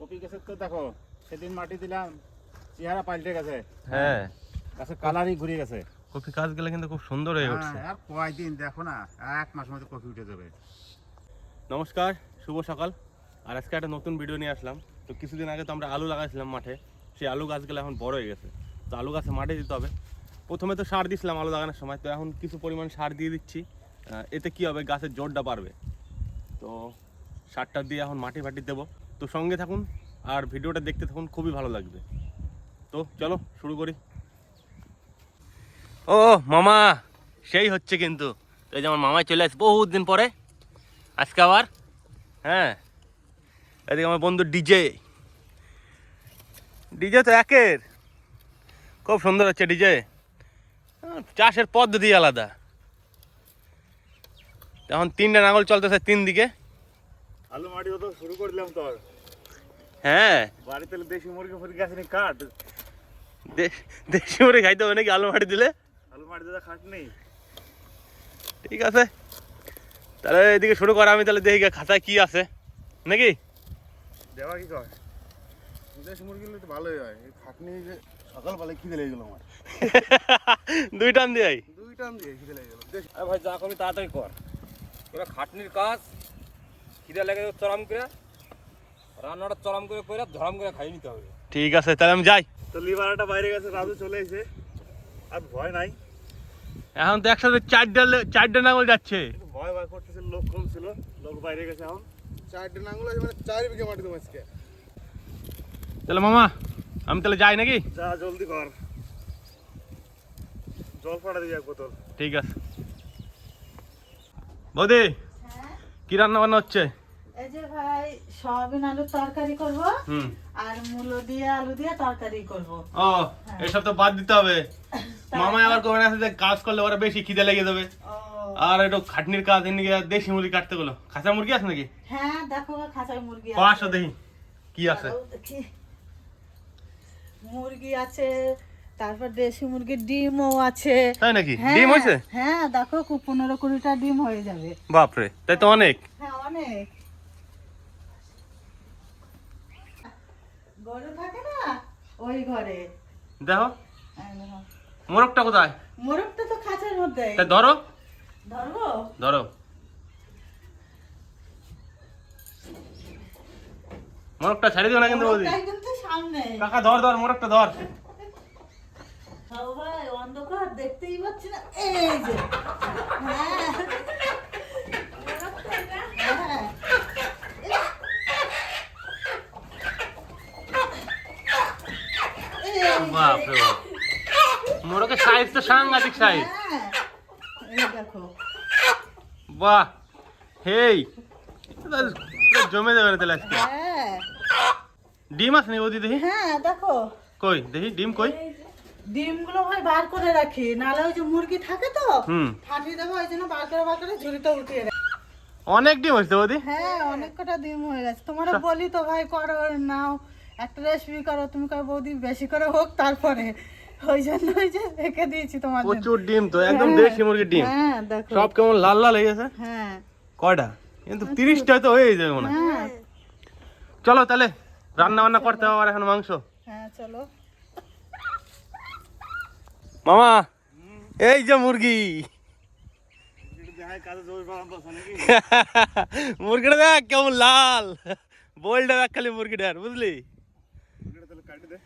Copy গাছের তো দেখো সেদিন মাটি দিলাম চেহারা পাল্টে গেছে। হ্যাঁ। গাছের কালারই ঘুরে গেছে। কপি গাছগুলো কিন্তু খুব সুন্দর হয়ে উঠছে। হ্যাঁ, আর কয়দিন দেখো না এক মাস মধ্যে কপি উঠে যাবে। নমস্কার শুভ সকাল। আর আজকে একটা নতুন ভিডিও নিয়ে আসলাম। তো কিছুদিন আগে তো আমরা আলু লাগাইছিলাম মাঠে। সেই আলু গাছগুলো এখন বড় হয়ে গেছে। তো আলু গাছে মাঠে দিতে হবে। প্রথমে তো সার দিছিলাম আলু লাগানোর সময়। তো এখন কিছু পরিমাণ সার দিয়ে দিচ্ছি। এতে কি হবে? গাছের জোরটা বাড়বে। তো সারটা দিয়ে এখন মাটি ফাটি দেবো। তো সঙ্গে থাকুন আর ভিডিওটা দেখতে থাকুন, খুবই ভালো লাগবে। তো চলো, শুরু করি। ও, মামা, সেই হচ্ছে কিন্তু। এই যে আমার মামাই চলে আসে বহুত দিন পরে। আজকে আবার হ্যাঁ। এদিকে আমার বন্ধু ডিজে। ডিজে তো একের। খুব সুন্দর হচ্ছে ডিজে। চাষের পদ্ধতি আলাদা। এখন তিনটা নাঙল চলতেছে তিন দিকে আলু মাটি শুরু করে দিলাম তো হ্যাঁ। বাড়িতে দেশি মুরগি ফুরগি আছে নি কাট। দে- দেশি মুড়ি খাইতে হবে নাকি আলু মাটি দিলে? আলু মাটি দাদা খাট নেই। ঠিক আছে। তাহলে এদিকে শুরু করা আমি তাহলে দেখি খাতায় কি আছে। নাকি? দেওয়া কি কয়? দেশি মুরগি তো ভালোই হয়। খাটনি যে খিদে লেগে গেলো আমার। দুই টান দিয়ে দুই টান দিয়ে খিদে লেগে গেলো। ভাই যা করবি তাড়াতাড়ি কর। এবার খাটনির কাজ খিদে লেগে চরম করে। রান্নাটা চরম করে করে ধরম করে খাই নিতে হবে। ঠিক আছে তাহলে আমি যাই। তো লিভারটা বাইরে গেছে রাজু চলে এসে আর ভয় নাই। এখন তো একসাথে চারটা লে- চারটা নাঙল যাচ্ছে। ভয় ভয় করতেছে লোক কম ছিল লোক বাইরে গেছে এখন। চারটে নাঙ্গল আছে মানে চার বিঘা মাটি দেবো আজকে। তাহলে মামা আমি তাহলে যাই নাকি? যা জলদি কর। জল ফাটা দিয়ে বোতল। ঠিক আছে। বৌদি কি রান্না বান্না হচ্ছে? এই যে ভাই সয়াবিন আলুর তরকারি করব আর মূলো দিয়ে আলু দিয়ে তরকারি করব। ও এসব তো বাদ দিতে হবে। মামা আবার কবে না কাজ করলে ওরা বেশি খিদে লেগে যাবে। আর একটু খাটনির কাজ এনে দেশি মুরগি কাটতে গেলো খাঁচা মুরগি আছে নাকি? হ্যাঁ দেখো গো, মুরগি পাঁচশো দেখি কি আছে? মুরগি আছে তারপর দেশি মুরগির ডিমও আছে। তাই নাকি? হ্যাঁ, ডিম হয়েছে? হ্যাঁ দেখো পনেরো কুড়িটা ডিম হয়ে যাবে। বাপরে তাই তো অনেক। হ্যাঁ অনেক। গরু থাকে না ওই ঘরে। দেখো মোরগটা কোথায়? মোরগটা তো খাঁচার মধ্যে। তাই ধরো। ধরবো? ধরো। মোরগটা ছেড়ে দিও না কিন্তু বৌদি। কিন্তু সামনে। কাকা ধর ধর মোরগটা ধর। সবাই অন্ধকার দেখতেই পাচ্ছি না। এই যে হ্যাঁ হ্যাঁ। এই যে। বাপরে বাপ মোরগের সাইজ তো সাংঘাতিক সাইজ। হ্যাঁ। দেখো। বাহ হেই। জমে যাবে না তাহলে আজকে। হ্যাঁ। ডিম আছে নি বৌদি দেখি? হ্যাঁ দেখো। কই দেখি ডিম কই? ডিমগুলো ভাই বার করে রাখি নাহলে ওই যে মুরগি থাকে তো ফাটিয়ে দেবো ওই জন্য বার করে বার করে ঝুড়িতে উঠিয়ে রাখি। অনেক ডিম হয়েছে বৌদি? হ্যাঁ অনেক কটা ডিম হয়ে গেছে। তোমরা বলি তো ভাই করো নাও। একটা রেসিপি করো তুমি কয় বৌদি বেশি করে হোক তারপরে। ওই জন্য ওই যে রেখে দিয়েছি তোমার প্রচুর ডিম তো একদম দেশি মুরগির ডিম। হ্যাঁ দেখো। সব কেমন লাল লাল হয়ে গেছে? হ্যাঁ। কয়টা? কিন্তু তিরিশটা তো হয়ে যাবে মনে হ্যাঁ। চলো তাহলে রান্না বান্না করতে হবে এখন মাংস। হ্যাঁ চলো। মামা এই যে মুরগি। মুরগিটা দেখ কেমন লাল। বলটা দেখ খালি মুরগিটার বুঝলি? এটা তাহলে কাটি দে।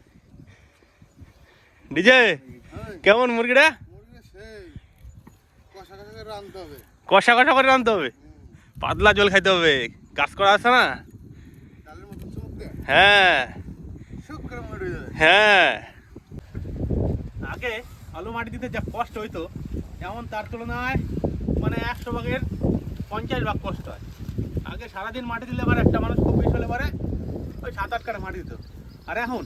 ডিজে? কেমন মুরগিটা? কষা কষা করে রাঁধতে হবে। পাতলা জল খাইতে হবে। কাজ করা আছে না? হ্যাঁ। হ্যাঁ। আগে আলু মাটি দিতে যা কষ্ট হইতো, এমন তার তুলনায় মানে একশো ভাগের পঞ্চাশ ভাগ কষ্ট হয়। আগে সারাদিন মাটি দিলে এবার একটা মানুষ খুব বেশি হলে পারে ওই সাত আট কাটা মাটি দিত। আর এখন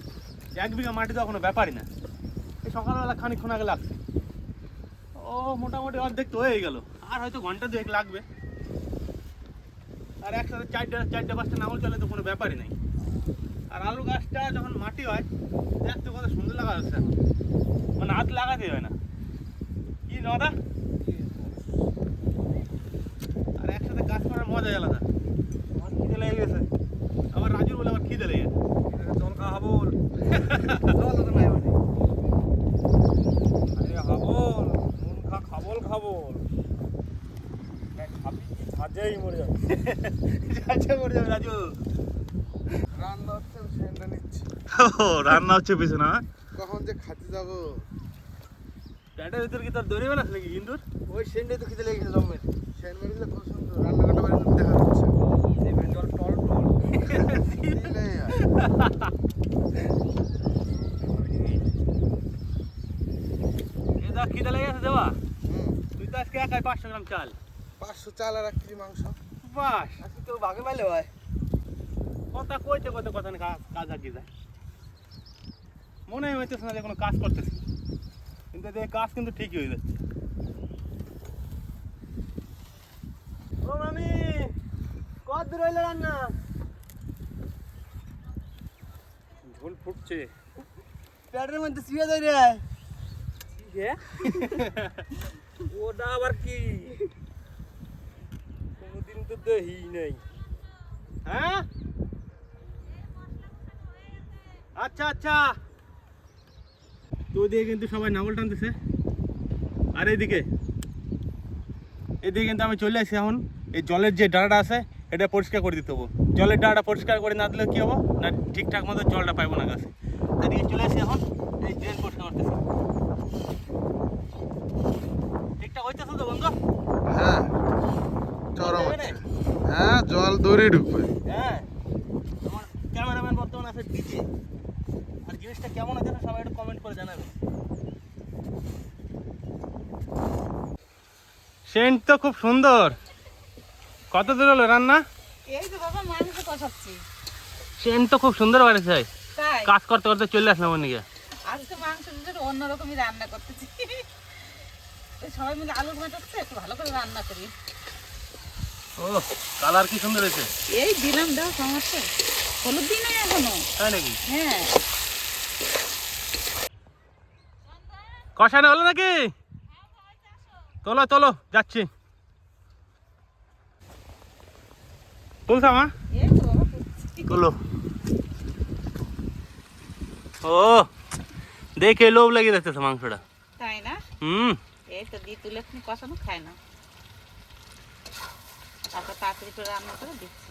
এক বিঘা মাটি তো কোনো ব্যাপারই না। সকালবেলা খানিকক্ষণ আগে লাগছে। ও, মোটামুটি অর্ধেক তো হয়ে গেল। আর হয়তো ঘণ্টা দুয়েক লাগবে। আর একসাথে চারটা চারটা পাঁচটা নাঙল চলে তো কোনো ব্যাপারই নাই। আর আলু গাছটা যখন মাটি হয়, দেখতে কত সুন্দর লাগা যাচ্ছে মানে হাত লাগাতে হয় না। কি নদা? আর একসাথে কাজ করার মজাই আলাদা। যেই মরে যাবে মরে যাবে রাজু। রান্না হচ্ছে সেন্টা নিচ্ছি। ও রান্না হচ্ছে পিছনে না কখন যে খাতে যাব। প্যাটের ভিতর কি তোর দৌড়ে বেলা নাকি ইন্দুর? ওই সেন্টে তো খেতে লেগেছে জমের সেন্ট মেরিলে খুব সুন্দর রান্না কাটা বাড়ি দেখা যাচ্ছে জল টল টল। খিদে লেগে আছে দেওয়া তুই তো আজকে একাই পাঁচশো গ্রাম চাল। পাঁচশো চাল আর এক কেজি মাংস। বাস। আজকে কেউ ভাগে পাইলে হয়? কথা কইতে কইতে কথা না কাজ কাজ আগে যায়। মনে হইতেছে না যে কোনো কাজ করতেছি। কিন্তু এই কাজ কিন্তু ঠিকই হয়ে যাচ্ছে। ও মামি কত দূর হইল রান্না? ঝোল ফুটছে। প্যাটের মধ্যে শুয়ে যায় রে ওটা আবার কি? তো দেহি নাই। হ্যাঁ? আচ্ছা আচ্ছা। তো ওদিকে কিন্তু সবাই নাঙল টানতেছে। আর এইদিকে এদিকে কিন্তু আমি চলে আসি এখন। এই জলের যে ডাঁড়াটা আছে এটা পরিষ্কার করে দিতে হব। জলের ডাঁড়া পরিষ্কার করে না দিলে কি হব? না ঠিকঠাক মতো জলটা পাইবো না গাছে। এদিকে চলে আসি এখন এই ড্রেন পরিষ্কার করতেছি। ঠিকঠাক হইতেছে তো বন্ধু? হ্যাঁ চরম হবে হচ্ছে। না? হ্যাঁ জল দৌড়ে ঢুকবে। হ্যাঁ আমার ক্যামেরাম্যান বর্তমান আছে ডিজে আর জিনিসটা কেমন আছে সবাই একটু কমেন্ট করে জানাবে। সেন্ট তো খুব সুন্দর। কত দূর হলো রান্না? এই তো বাবা মাংস কষাচ্ছি। সেন্ট তো খুব সুন্দর বাড়িছে তাই? কাজ করতে করতে চলে আসলাম ওদিকে আজকে মাংস অন্যরকমই রান্না করতেছি। সবাই মিলে আলু ভাজাচ্ছে একটু ভালো করে রান্না করি। ও কালার কি সুন্দর হয়েছে? এই দিলাম দাও সমস্যা হলুদ দিই এখনও? তাই নাকি? হ্যাঁ। কষানো হলো নাকি? চলো চলো যাচ্ছি। তুলছা মা। তুলো। ও দেখে লোভ লেগে যাচ্ছে মাংসটা। তাই না? হুম। এই তো দিয়ে তুলে কষানো খায় না। তারপর তাড়াতাড়ি করে রান্না করে দিচ্ছি।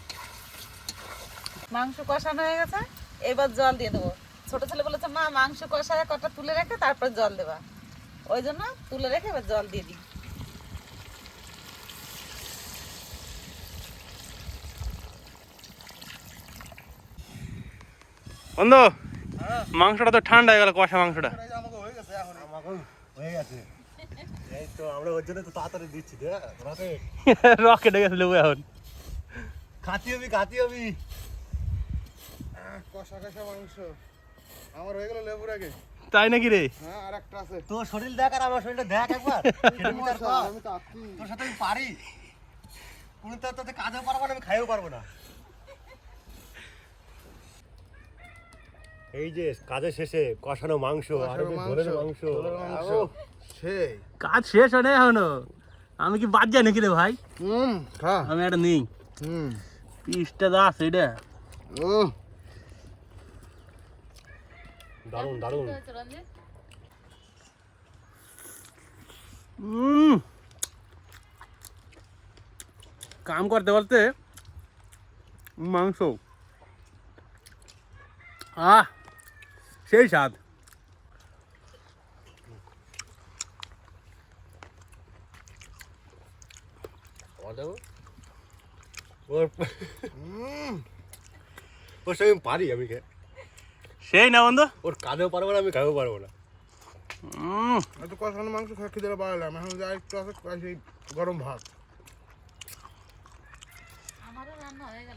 মাংস কষানো হয়ে গেছে এবার জল দিয়ে দেবো। ছোট ছেলে বলেছে মা মাংস কষায় কটা তুলে রেখে তারপর জল দেবা। ওই জন্য তুলে রেখে এবার জল দিয়ে দিই। বন্ধু মাংসটা তো ঠান্ডা হয়ে গেল কষা মাংসটা। আমাকে হয়ে গেছে এখন আমাকে হয়ে গেছে এই তো আমরা ওর জন্য তো তাড়াতাড়ি দিচ্ছি রকেট গেছে লেবু এখন। খাতি হবি খাতি হবি। কষা কষা মাংস। আমার হয়ে গেল লেবুর আগে। তাই নাকি রে? হ্যাঁ আর একটা আছে। তোর শরীর দেখ আর আমার শরীরটা দেখ একবার। আমি তো আছি। তোর সাথে আমি পারি। কোনো তো তোতে কাজেও পারব না আমি খাইও পারব না। এই যে কাজের শেষে কষানো মাংস আর মাংস। মাংস। সেই। কাজ শেষ হয় না এখনও। আমি কি বাদ যাই নাকি রে ভাই? হুম খা। আমি একটা নেই। হুম। পিসটা দা আছে এটা। ও দারুণ দারুণ। উম। কাম করতে করতে মাংস। আহ সেই স্বাদ। ওর ওর সঙ্গে আমি পারি আমি খে- সেই না বন্ধু। ওর কাজেও পারব না আমি খাইও পারব না। এত কষানো মাংস খা খিদে বাড়ালাম এখন যা একটু আছে সেই গরম ভাত। হয়ে।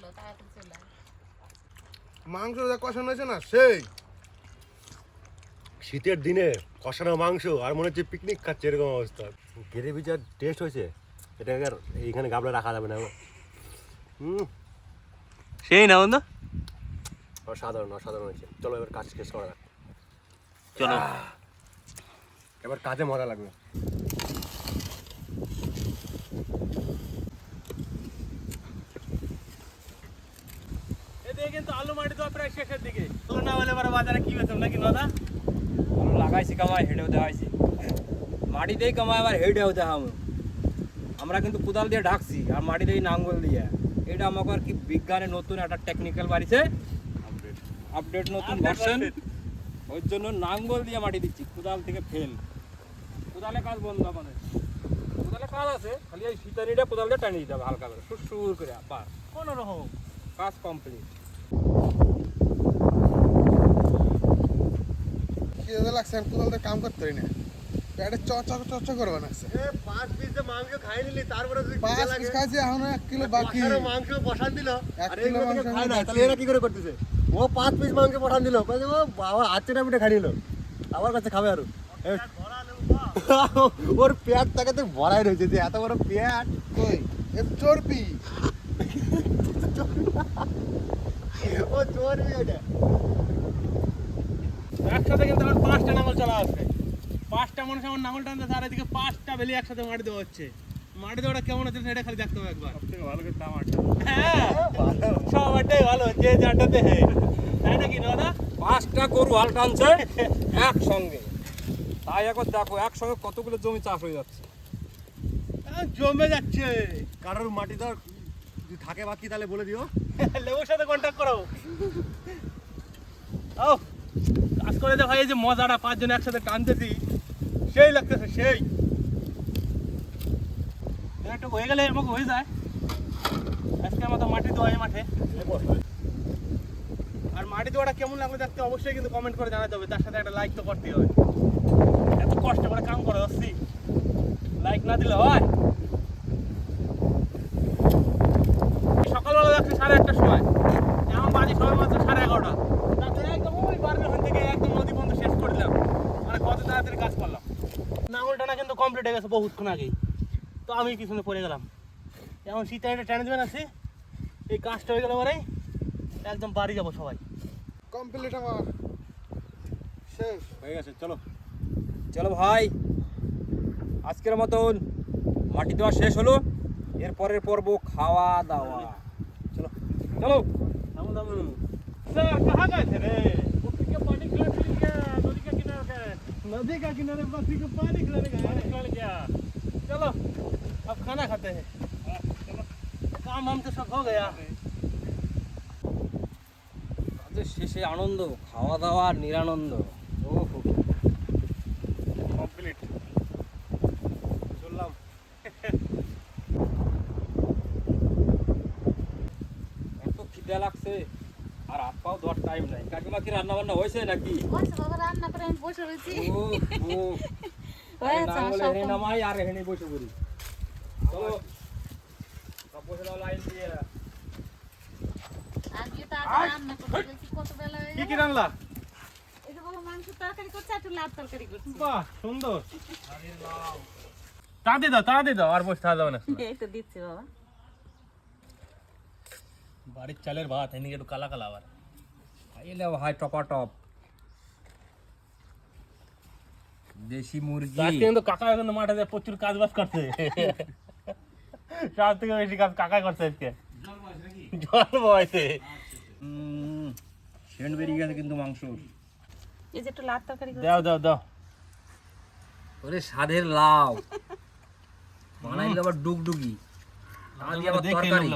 মাংস যা কষানো হয়েছে না সেই। শীতের দিনে কষানো মাংস আর মনে হচ্ছে পিকনিক খাচ্ছে এরকম অবস্থা। গ্রেভি যা টেস্ট হয়েছে এটা আর এইখানে গাবলা রাখা যাবে না হুম। সেই না বন্ধু। অসাধারণ অসাধারণ হয়েছে। চলো এবার কাজ শেষ করা যাক। চলো। এবার কাজে মজা লাগবে। কিন্তু আলু মাটি তো প্রায় শেষের দিকে। তোর না হলে পরে বাজারে কি বেচম নাকি নদা? আলু লাগাইছি কামাই হেঁটেও দেখাইছি মাটিতেই কামাই আবার হেঁটেও দেখাবো আমরা কিন্তু কোদাল দিয়ে ঢাকছি আর মাটি দিয়ে নাঙ্গল দিয়ে। এটা আমাকে আর কি বিজ্ঞানে নতুন একটা টেকনিক্যাল বাড়িছে। আপডেট নতুন ভার্সন ওই জন্য নাঙ্গল দিয়ে মাটি দিচ্ছি কোদাল থেকে ফেল। কোদালে কাজ বন্ধ আমাদের কোদালে কাজ আছে খালি এই শীতানিটা কোদাল দিয়ে টানিয়ে দিতে হবে হালকা করে সুর করে আবার কোনো রকম কাজ কমপ্লিট লাগছে? আমি কোথাও কাম করতে পারি না। পেটে চর্চা চর্চা করবে না। এ পাঁচ পিস যে মাংস খাই নিলি তারপরে তুই পাঁচ পিস খাইছি এখন এক কিলো বাকি। কষানো মাংস বসান দিল আর এইগুলো মাংস খায় না। তাহলে এরা কি করে করতেছে? ও পাঁচ পিস মাংস বসান দিল। কইছে ও বাবা আচ্ছা পিঠে খাই নিল। আবার কাছে খাবে আরও। ওর পেট তাকে তো ভরাই রয়েছে যে এত বড় পেট। কই? এ চর্বি। ও চোরবি ওটা একসাথে কিন্তু আমার পাঁচটা নাঙল চলা আছে। পাঁচটা মানুষ আমার নাঙল টানতে তার এদিকে পাঁচটা বেলি একসাথে মাটি দেওয়া হচ্ছে। মাটি দেওয়াটা কেমন হচ্ছে সেটা খালি দেখতে হবে একবার। ভালো করতে আমার। হ্যাঁ সবারটাই ভালো যে যাটাতে হ্যাঁ তাই নাকি দাদা? পাঁচটা গরু হাল টানছে একসঙ্গে। তাই এখন দেখো একসঙ্গে কতগুলো জমি চাষ হয়ে যাচ্ছে। জমে যাচ্ছে। কারোর মাটি ধর যদি থাকে বাকি তাহলে বলে দিও। লেবুর সাথে কন্ট্যাক্ট করো ও কাজ করে দেখো এই যে মজাটা পাঁচজন একসাথে টানতেছি সেই লাগতেছে, সেই। একটু হয়ে গেলে আমাকে হয়ে যায়। আজকে আমাদের মাটি দেওয়া মাঠে। আর মাটি দেওয়াটা কেমন লাগল দেখতে অবশ্যই কিন্তু কমেন্ট করে জানাতে হবে। তার সাথে একটা লাইক তো করতেই হবে। এত কষ্ট করে কাম করে আসছি লাইক না দিলে হয় সকালবেলা যাচ্ছে সাড়ে একটার সময় এখন বাজে সবাই মাত্র সাড়ে এগারোটা তাতে একদম ওই বারোটা ওখান থেকে একদম নদী পর্যন্ত শেষ করে দিলাম মানে কত তাড়াতাড়ি কাজ করলাম নাঙলটা না বহুক্ষণ আগেই। তো আমি পিছনে পড়ে গেলাম। এখন শীতের একটা ট্যানেজমেন্ট আছে এই কাজটা হয়ে গেল পরে একদম বাড়ি যাব সবাই। কমপ্লিট আমার। শেষ। হয়ে গেছে চলো। চলো ভাই। আজকের মতন মাটি দেওয়া শেষ হলো। এরপরের পর্ব খাওয়া দাওয়া। চলো। চলো। কেমন দাম কাহা রে? नदी का किनारे बस्ती को पानी खिलाने गए पानी खिलाने क्या चलो अब खाना खाते हैं चलो काम हम तो सब हो गया কাজের শেষে আনন্দ খাওয়া দাওয়া আর নিরানন্দ রান্না হয়েছে নাকি? রান্না করে আমি বসে রয়েছি। নামাই আর হেনে বসে পড়ি। চলো। বসে দাও লাইন দিয়ে। আজকে তো কি কি রান্না? করছি বাহ সুন্দর। তাড়াতাড়ি দাও আর বসে থাকা না। এই তো দিচ্ছি বাবা। বাড়ির চালের ভাত এদিকে একটু কালা কালা আবার। খাইলে ভাই টপা টপ। দেশি মুরগি। আজকে কিন্তু কাকা এখন মাঠে যে প্রচুর কাজ বাজ করছে। সব থেকে বেশি কাজ কাকা করছে আজকে। জল বয়সে। সেন্ট বেরিয়ে গেছে কিন্তু মাংস। এই যে একটু লাভ তরকারি দাও দাও দাও। ওরে স্বাদের লাউ। বানাইলে আবার ডুগডুগি। আবার তরকারি।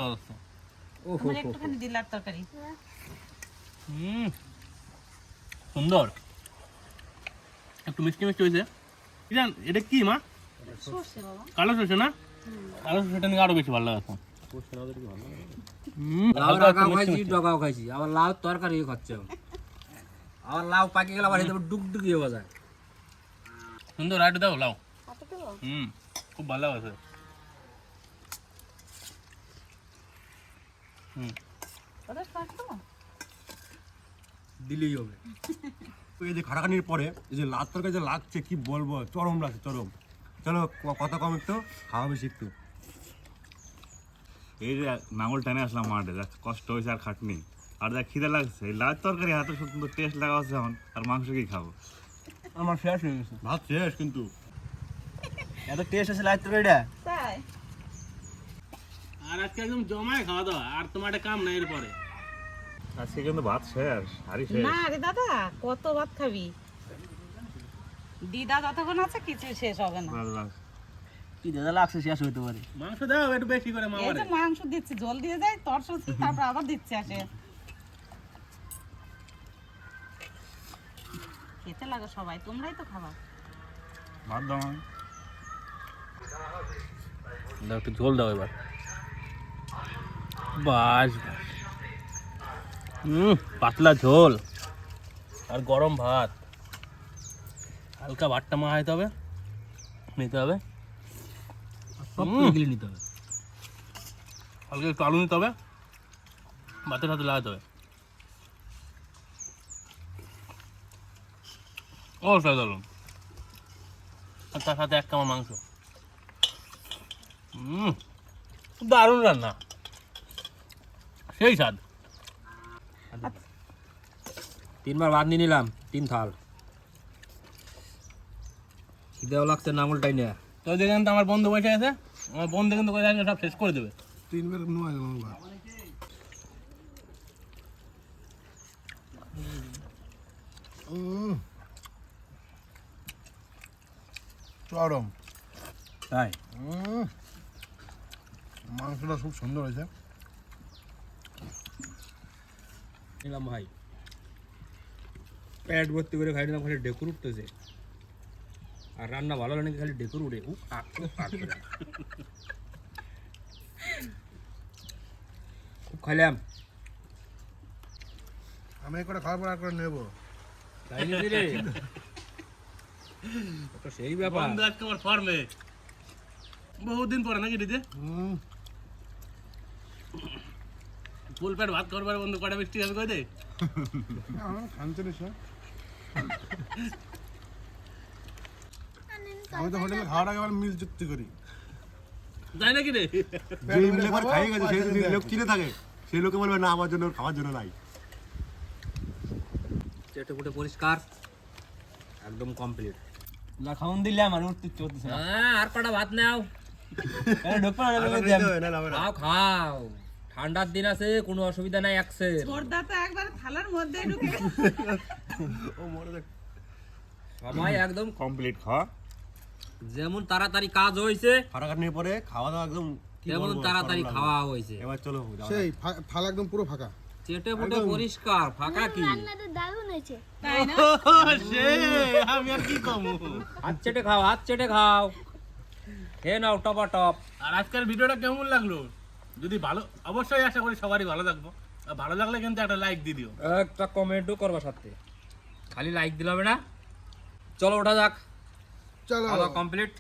ওহো একটুখানি দিলার তরকারি। হুম সুন্দর। একটু মিষ্টি মিষ্টি হয়েছে। জান এটা কি মা? কালো সরষে না? কালো সরষেটা নিয়ে আরও বেশি ভালো লাগে এখন। লাউ। ডগাও খাইছি আবার লাউ তরকারি খাচ্ছে আবার লাউ পাকি গেলে আবার এতে ডুগডুগি হয়ে যায়। সুন্দর আর দাও হাতে হুম খুব ভালো আছে হুম। দিলেই হবে। তো এই যে খাটাখানির পরে এই যে লাত তরকারি যে লাগছে কি বলব? চরম লাগছে চরম। চলো কথা কম একটু খাওয়া বেশি একটু। এই যে নাঙল টেনে আসলাম মাঠে যা কষ্ট হয়েছে আর খাটনি। আর যা খিদে লাগছে। এই লাল তরকারি এত সুন্দর টেস্ট লাগা হচ্ছে এখন আর মাংস কি খাব? আমার শেষ হয়ে গেছে। ভাত শেষ কিন্তু। এত টেস্ট আছে লাউ তরকারিটা? তাই। আর আজকে একদম জমায় খাওয়া দাওয়া আর তোমার একটা কাম নাই এরপরে। আজকে কিন্তু ভাত শেষ হারি শেষ। না রে দাদা কত ভাত খাবি? দিদা যতক্ষণ আছে কিছু শেষ হবে না। বাস বাস। কি দাদা লাগছে শেষ হইতে পারে। মাংস দাও একটু বেশি করে এই যে মাংস দিচ্ছি জল দিয়ে যায় তারপর আবার দিচ্ছে আসে। খেতে লাগো সবাই তোমরাই তো খাবা। ভাত দাও দাও একটু ঝোল দাও এবার। বাস। হুম, পাতলা ঝোল। আর গরম ভাত। হালকা ভাতটা মাখাইতে হবে, নিতে হবে। নিতে হবে। হালকা একটু আলু নিতে হবে, ভাতের সাথে লাগাতে হবে। আলু আর তার সাথে এক কামড় মাংস। হুম দারুণ রান্না। সেই স্বাদ। তিনবার ভাত নিয়ে নিলাম তিন থাল। খিদেও লাগছে নাঙলটাই না তো দেখেন তো আমার বন্ধু বসে আছে আমার বন্ধু কিন্তু সব শেষ করে দেবে। তিনবার নয় চরম। তাই? মাংসটা খুব সুন্দর হয়েছে। নিলাম ভাই। প্যাট ভর্তি করে খাই নিলাম খালি ডেকুর উঠতেছে। আর রান্না ভালো লাগে খালি ডেকুর উঠে আক করে। খুব খাইলাম। আমি করে খাওয়ার পর আর করে নেব। তাই রে? তো সেই ব্যাপার। বন্ধু আজকে আমার বহুদিন পরে নাকি দিতে? হুম। ফুল প্যাট ভাত করবার বন্ধু কটা মিষ্টি খাবে কই দে? আমি তো হোটেলে খাওয়ার আগে আবার মিল চুক্তি করি। যাই নাকি রে? যে মিলে একবার খাই গেছে সেই যদি লোক কিনে থাকে সেই লোকে বলবে না আমার জন্য খাওয়ার জন্য নাই। চেটে ফুটে পরিষ্কার একদম কমপ্লিট না খাউন দিলাম আর উঠতে চলতেছে হ্যাঁ আর কটা ভাত নাও? খাও খাও। ঠান্ডার দিন আছে কোনো অসুবিধা নাই একসে। ছোটদা তো একবার থালার মধ্যে ঢুকে সময় একদম কমপ্লিট খাওয়া যেমন তাড়াতাড়ি কাজ হয়েছে ফাটাখাটনির পরে খাওয়া দাওয়া একদম কি তেমন তাড়াতাড়ি খাওয়া হয়েছে এবার চলো সেই থালা একদম পুরো ফাঁকা। চেটে ফুটে পরিষ্কার ফাঁকা কি? রান্নাটা দারুণ হয়েছে। তাই না? সে আমি আর কি কমু? হাত চেটে খাও হাত চেটে খাও। খেয়ে নাও টপা টপ আর আজকের ভিডিওটা কেমন লাগল? যদি ভালো অবশ্যই আশা করি সবারই ভালো থাকব। আর ভালো লাগলে কিন্তু একটা লাইক দিয়ে দিও। একটা কমেন্টও করবা সাথে। খালি লাইক দিলে হবে না। চলো ওটা যাক। চলো। কমপ্লিট